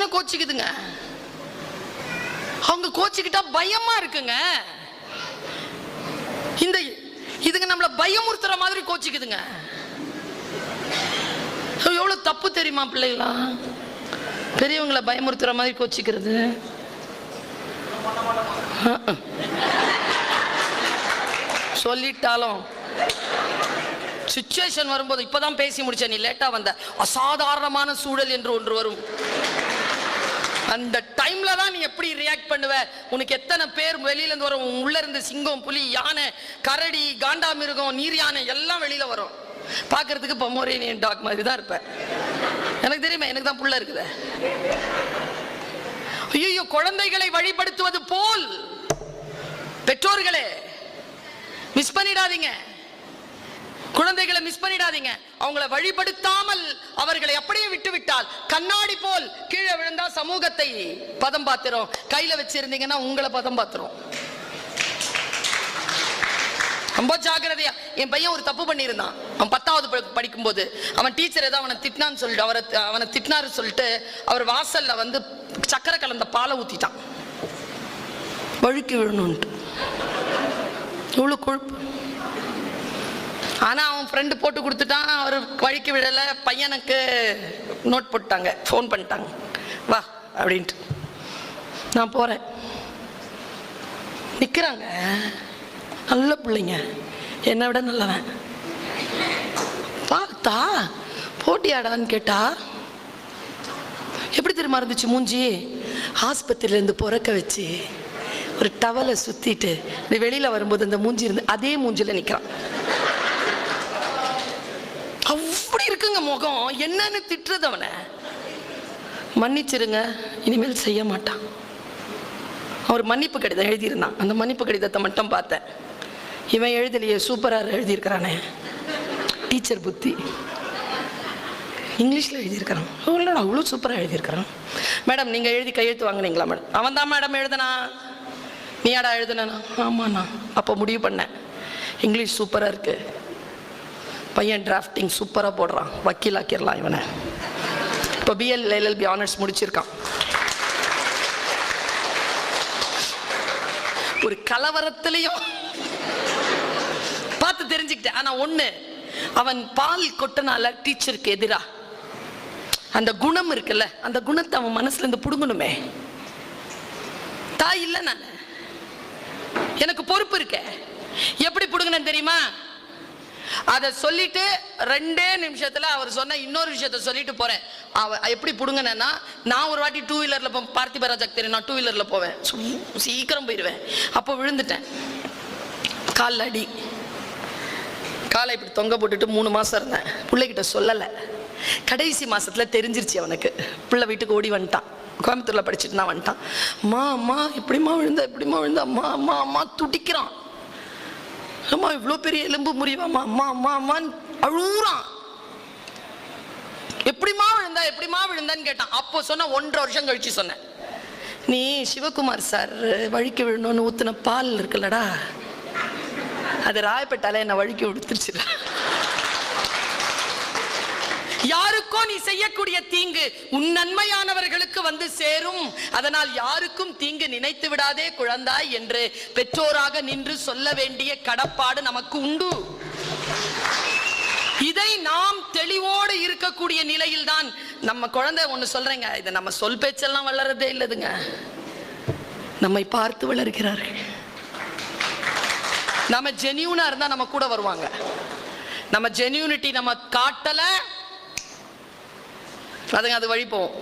தானே கோச்சிக்குதுங்க. அவங்க கோச்சிக்கிட்டா பயமா இருக்குங்க. இந்த இதுங்க நம்மளை பயமுறுத்துற மாதிரி கோச்சிக்குதுங்க. எவ்வளவு தப்பு தெரியுமா பிள்ளைகளா? பெரியவங்களை பயமுறுத்துற மாதிரி கோச்சிக்கிறது. சொல்லிட்டாலும் சுச்சுவேஷன் வரும்போது இப்பதான் பேசி முடிச்சேன் நீ லேட்டா வந்த. அசாதாரணமான சூழல் என்று ஒன்று வரும். அந்த டைம்ல தான் நீ எப்படி ரியாக்ட் பண்ணுவ? உனக்கு எத்தனை பேர் வெளியில இருந்து வரும்? உன் உள்ள இருந்து சிங்கம் புலி யானை கரடி காண்டாமிருகம் நீர் யானை எல்லாம் வெளியில வரும். பார்க்கறதுக்கு பொமோரேனியன் டாக் மாதிரி தான் இருப்பேன் எனக்கு தெரியுமா? எனக்கு தான் புள்ள இருக்குது. ஐயோ குழந்தைகளை வழிபடுத்துவது போல். பெற்றோர்களே மிஸ் பண்ணிடாதீங்க. குழந்தைகளை மிஸ் பண்ணிடாதீங்க. அவங்கள வழிபடுத்தாமல் அவர்களை அப்படியே விட்டுவிட்டால் கண்ணாடி போல் கீழே விழுந்தா சமூகத்தை பதம் பார்த்திரும் கையில வச்சிருந்தீங்கன்னா உங்களை பதம் பார்த்திரும் ரொம்ப ஜாக்கிரதையா. என் பையன் ஒரு தப்பு பண்ணியிருந்தான். அவன் பத்தாவது படிக்கும் படிக்கும்போது. அவன் டீச்சர் ஏதோ அவனை திட்டினான்னு சொல்லிட்டு அவரை அவனை திட்டினாரு சொல்லிட்டு அவர் வாசல்ல வந்து சக்கரை கலந்த பாலை ஊத்திட்டான். வழுக்கி விழணும்ட்டு இவ்வளோ கொழுப்பு. ஆனால் அவன் ஃப்ரெண்டு போட்டு கொடுத்துட்டான். அவர் வழிக்கு விடலை. பையனுக்கு நோட் போட்டாங்க ஃபோன் பண்ணிட்டாங்க. வா அப்படின்ட்டு. நான் போகிறேன் நிற்கிறாங்க நல்ல பிள்ளைங்க. என்னை விட நல்லவன். பார்த்தா போட்டியாடான்னு கேட்டா எப்படி தெரியுமா இருந்துச்சு மூஞ்சி? ஆஸ்பத்திரியில இருந்து பிறக்க வச்சு ஒரு டவலை சுற்றிட்டு இந்த வெளியில் வரும்போது அந்த மூஞ்சி இருந்து அதே மூஞ்சியில் நிற்கிறான் அப்படி இருக்குங்க முகம் என்னன்னு திட்டுறது அவனை. மன்னிச்சிருங்க இனிமேல் செய்ய மாட்டான். அவர் மன்னிப்பு கடிதம் எழுதியிருந்தான். அந்த மன்னிப்பு கடிதத்தை மட்டும் பார்த்தேன். இவன் எழுதலையே சூப்பராக எழுதியிருக்கிறானே. டீச்சர் புத்தி. இங்கிலீஷில் எழுதியிருக்கிறான். அவ்வளோ அவ்வளோ சூப்பராக எழுதியிருக்கிறான். மேடம் நீங்கள் எழுதி கையெழுத்து வாங்குனீங்களா மேடம் அவன் தான் மேடம் எழுதுனா? நீ நீயாடா எழுதுனா ஆமாண்ணா. அப்போ முடிவு பண்ணேன். இங்கிலீஷ் சூப்பராக இருக்குது பையன் டிராஃப்டிங் சூப்பராக போடுறான். வக்கீலாக்கிடலாம் இவனை. இப்போ பிஎல் எல்எல்பி ஆனர்ஸ் முடிச்சிருக்கான். ஒரு கலவரத்திலையும் பார்த்து தெரிஞ்சுக்கிட்டேன். ஆனால் ஒன்று அவன் பால் கொட்டனால டீச்சருக்கு எதிரா. அந்த குணம் இருக்குல்ல அந்த குணத்தை அவன் மனசுல இருந்து புடுங்கணுமே. தாய் இல்லை நான். எனக்கு பொறுப்பு இருக்க. எப்படி புடுங்கினேன் தெரியுமா? அதை சொல்லிட்டு ரெண்டே நிமிஷத்தில் அவர் சொன்ன இன்னொரு விஷயத்த சொல்லிட்டு போறேன். அவ எப்படி பிடுங்கினேன்னா நான் ஒரு வாட்டி டூ வீலரில் போ பார்த்திபராஜாக்கு தெரியும் நான் டூ வீலரில் போவேன். சீக்கிரம் போயிடுவேன் அப்போ விழுந்துட்டேன். காலில் அடி. காலை இப்படி தொங்க போட்டுட்டு மூணு மாதம் இருந்தேன். பிள்ளைகிட்ட சொல்லலை. கடைசி மாதத்தில் தெரிஞ்சிருச்சு அவனுக்கு. பிள்ளை வீட்டுக்கு ஓடி வந்துட்டான். கோயம்புத்தூரில் படிச்சுட்டு நான் வந்துட்டான். அம்மா அம்மா இப்படிம்மா விழுந்த இப்படிம்மா விழுந்த? அம்மா அம்மா அம்மா துடிக்கிறான். அம்மா இவ்வளோ பெரிய எலும்பு முறிவாம்மா. அம்மா அம்மா அம்மான்னு அழுகுறான். எப்படிமா விழுந்தா எப்படிமா விழுந்தான்னு கேட்டான். அப்போ சொன்ன ஒன்றரை வருஷம் கழிச்சு சொன்னேன். நீ சிவகுமார் சார் வழுக்கி விழணும்னு ஊத்துன பால் இருக்குல்லடா. அது ராயப்பட்டாலே என்னை வழுக்கி விடுத்துருச்சுடா. யாருக்கோ நீ செய்யக்கூடிய தீங்கு உன் நன்மையானவர்களுக்கு வந்து சேரும். அதனால் யாருக்கும் தீங்கு நினைத்து விடாதே குழந்தாய் என்று பெற்றோராக நின்று சொல்ல வேண்டிய கடப்பாடு நமக்கு உண்டு. இதை நாம் தெளிவோடு இருக்கக்கூடிய நிலையில்தான் நம்ம குழந்தை ஒண்ணு சொல்றேங்க. இதை நம்ம சொல் பேச்செல்லாம் வளரதே இல்லதுங்க. நம்மை பார்த்து வளர்கிறார்கள். நம்ம ஜெனியூனா இருந்தா நம்ம கூட வருவாங்க. நம்ம ஜெனியூனிட்டி நம்ம காட்டலை அதுங்க அது வழி போவோம்